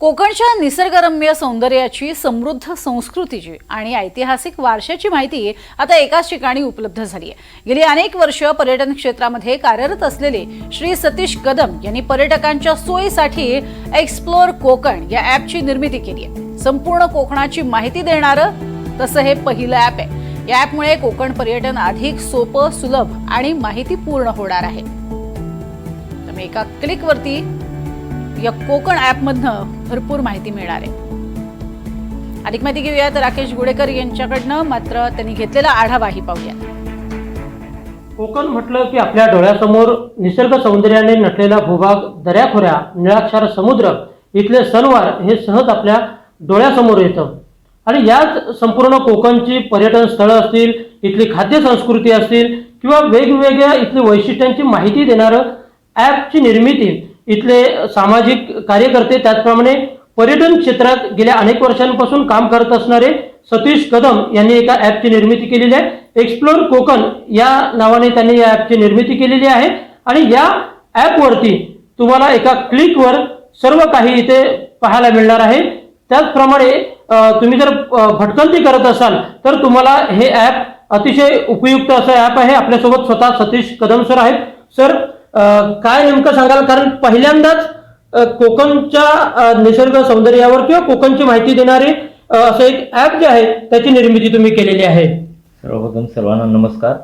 कोकणच्या निसर्गरम्य सौंदर्याची समृद्ध संस्कृतीची आणि ऐतिहासिक वारशाची माहिती आता एकाच ठिकाणी उपलब्ध झाली आहे गेली अनेक वर्ष पर्यटन क्षेत्रामध्ये कार्यरत असलेले श्री सतीश कदम यांनी पर्यटकांच्या सोयीसाठी एक्सप्लोर कोकण या ॲपची निर्मिती केली आहे. संपूर्ण कोकणाची माहिती देणारं तसं हे पहिलं ॲप आहे. या ॲपमुळे कोकण पर्यटन अधिक सोपं सुलभ आणि माहितीपूर्ण होणार आहे. त्यामुळे एका क्लिकवरती या कोकण ॲपमधनं भरपूर माहिती मिळणार आहे अधिक माहिती घेऊयात. राकेश गुडेकर यांच्याकडनं मात्र त्यांनी घेतलेला आढावाही पाहूयात. कोकण म्हटलं की आपल्या डोळ्यासमोर निसर्ग सौंदर्याने नटलेला भूभाग दऱ्याखोऱ्या निळाक्षार समुद्र इथले सणवार हे सहज आपल्या डोळ्यासमोर येतं. आणि याच संपूर्ण कोकणची पर्यटन स्थळं असतील इथली खाद्य संस्कृती असतील किंवा वेगवेगळ्या इथली वैशिष्ट्यांची माहिती देणारं ॲपची निर्मिती इथले सामाजिक कार्यकर्ते त्याचप्रमाणे पर्यटन क्षेत्रात गेल्या अनेक वर्षांपासून काम करत असणारे सतीश कदम यांनी एका ॲपची निर्मिती केलेली आहे. एक्सप्लोर कोकण या नावाने त्यांनी या ॲपची निर्मिती केलेली आहे. आणि या ॲपवरती तुम्हाला एका क्लिकवर सर्व काही इथे पाहायला मिळणार आहे. त्याचप्रमाणे तुम्ही जर भटकंती करत असाल तर तुम्हाला हे ॲप अतिशय उपयुक्त असं ॲप आहे. आपल्यासोबत स्वतः सतीश कदम सर आहेत. सर काय नेमकं सांगाल? कारण पहिल्यांदाच कोकणच्या निसर्ग सौंदर्यावर किंवा कोकणची माहिती देणारे असं एक ॲप जे आहे त्याची निर्मिती तुम्ही केलेली आहे. सर्वप्रथम सर्वांना नमस्कार.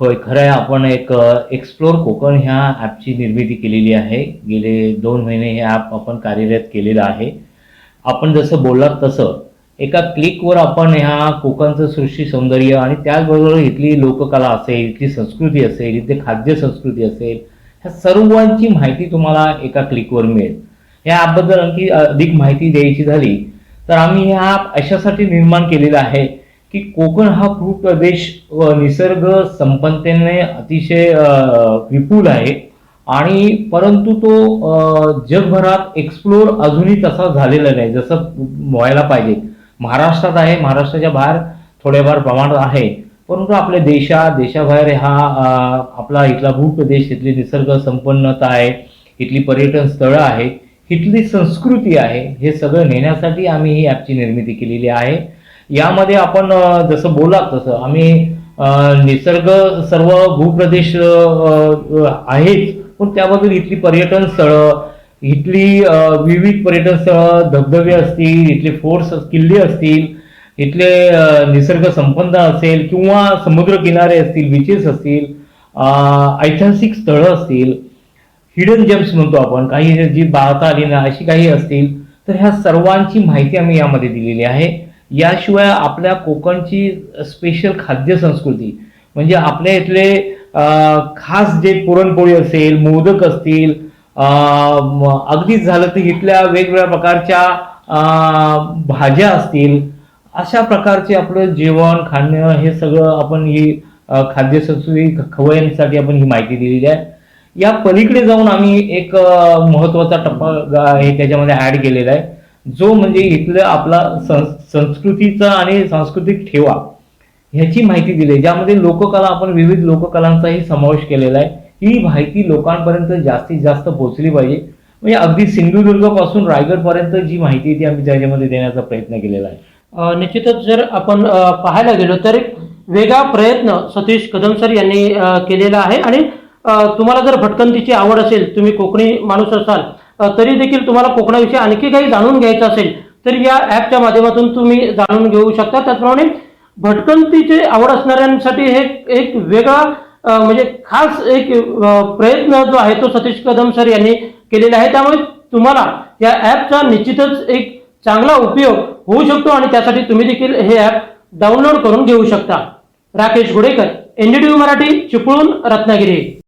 होय खरं आहे आपण एक एक्सप्लोर कोकण ह्या ॲपची निर्मिती केलेली आहे. गेले दोन महिने हे ॲप आपण कार्यरत केलेलं आहे. आपण जसं बोललात तसं एका क्लिकवर आपण ह्या कोकणचं सृष्टी सौंदर्य आणि त्याचबरोबर इथली लोककला असेल इथली संस्कृती असेल इथली खाद्य संस्कृती असेल ह्या सर्वांची माहिती तुम्हाला एका क्लिकवर मिळेल. या ॲपबद्दल आणखी अधिक माहिती द्यायची झाली तर आम्ही ह्या ॲप अशासाठी निर्माण केलेला आहे की कोकण हा भूप्रदेश व निसर्ग संपन्नतेने अतिशय विपुल आहे आणि परंतु तो जगभरात एक्सप्लोर अजूनही तसा झालेला नाही जसं व्हायला पाहिजे. महाराष्ट्रात आहे. महाराष्ट्राच्या बाहेर थोड्याफार प्रमाणात आहे. परंतु आपल्या देशात देशाबाहेर हा आपला इथला भूप्रदेश इथली निसर्ग संपन्नता आहे. इथली पर्यटन स्थळं आहेत इथली संस्कृती आहे. हे सगळं नेण्यासाठी आम्ही ही ॲपची निर्मिती केलेली आहे. यामध्ये आपण जसं बोलात तसं आम्ही निसर्ग सर्व भूप्रदेश आहेच पण त्याबद्दल इथली पर्यटन स्थळं इथली विविध पर्यटन स्थळं धबधबे असतील इथले फोर्ट्स किल्ले असतील इथले निसर्ग संपन्न असेल किंवा समुद्रकिनारे असतील बीचेस असतील ऐतिहासिक स्थळं असतील हिडन जेम्स म्हणतो आपण काही जी बाळता आली ना अशी काही असतील तर ह्या सर्वांची माहिती आम्ही यामध्ये दिलेली आहे. याशिवाय आपल्या कोकणची स्पेशल खाद्य संस्कृती म्हणजे आपल्या इथले खास जे पुरणपोळी असेल मोदक असतील अगदीच झालं तर इथल्या वेगवेगळ्या प्रकारच्या भाज्या असतील अशा प्रकारचे आपलं जेवण खाणं हे सगळं आपण ही खाद्यसंस्कृती खाद्य खवय्यांसाठी आपण ही माहिती दिलेली आहे. या पलीकडे जाऊन आम्ही एक महत्त्वाचा टप्पा हे त्याच्यामध्ये ऍड केलेला आहे. जो म्हणजे इथलं आपला संस्कृतीचा आणि सांस्कृतिक ठेवा ह्याची माहिती दिली आहे, ज्यामध्ये लोककला आपण विविध लोककलांचाही समावेश केलेला आहे. ही माहिती लोकांपर्यंत जास्तीत जास्त पोहोचली पाहिजे. म्हणजे अगदी सिंधुदुर्गपासून रायगडपर्यंत जी माहिती आहे ती आम्ही त्याच्यामध्ये देण्याचा प्रयत्न केलेला आहे. निश्चितच जर आपण पाहायला गेलो तर एक वेगळा प्रयत्न सतीश कदम सर यांनी केलेला आहे. आणि तुम्हाला जर भटकंतीची आवड असेल तुम्ही कोकणी माणूस असाल तरी देखील तुम्हाला कोकणाविषयी आणखी काही जाणून घ्यायचं असेल तर या ॲपच्या माध्यमातून तुम्ही जाणून घेऊ शकता. त्याचप्रमाणे भटकंतीची आवड असणाऱ्यांसाठी हे एक वेगळा म्हणजे खास एक प्रयत्न जो आहे तो सतीश कदम सर यांनी केलेला आहे. त्यामुळे तुम्हाला या ॲपचा निश्चितच एक चांगला उपयोग होऊ शकतो आणि त्यासाठी तुम्ही देखील हे ॲप डाउनलोड करून घेऊ शकता. राकेश गुडेकर एनडीटीव्ही मराठी चिपळूण रत्नागिरी.